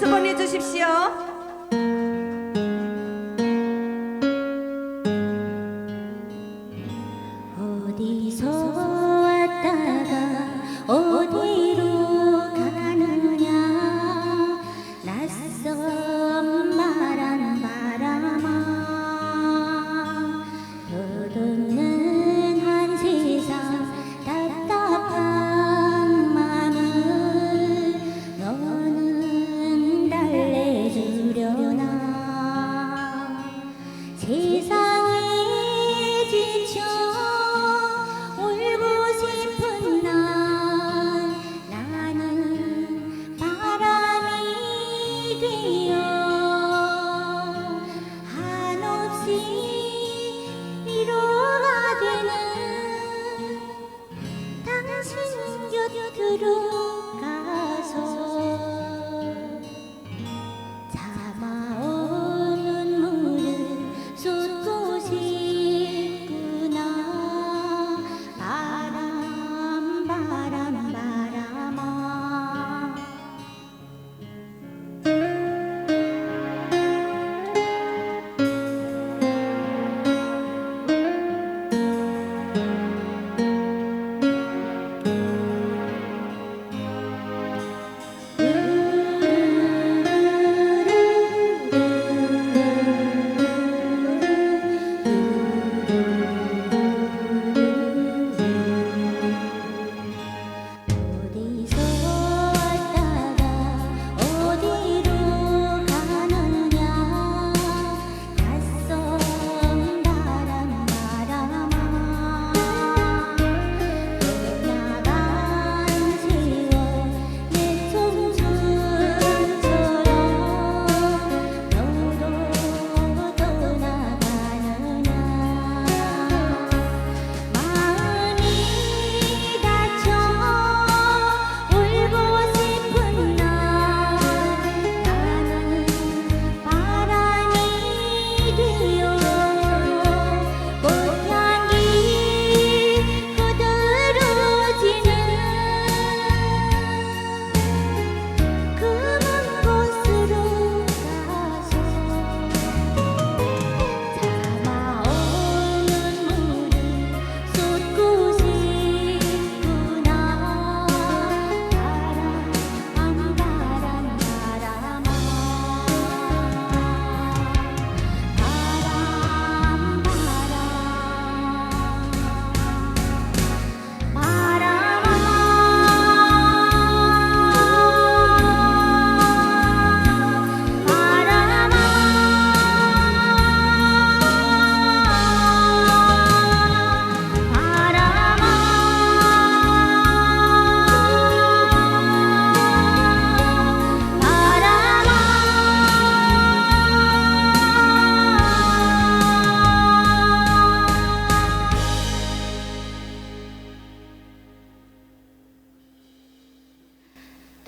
박수 보내주십시오. 세상에 지쳐 울고 싶은 날 나는 바람이 되어 한없이 위로가 되는 당신 곁으로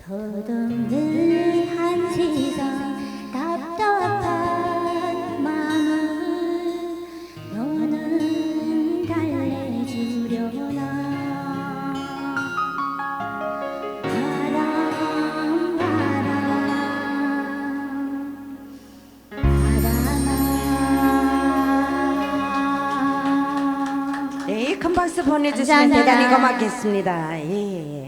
덧없는 한 세상 답답한 마음을 너는 달래주려나 네, 큰 박수 보내주시면. 대단히 고맙겠습니다. 예.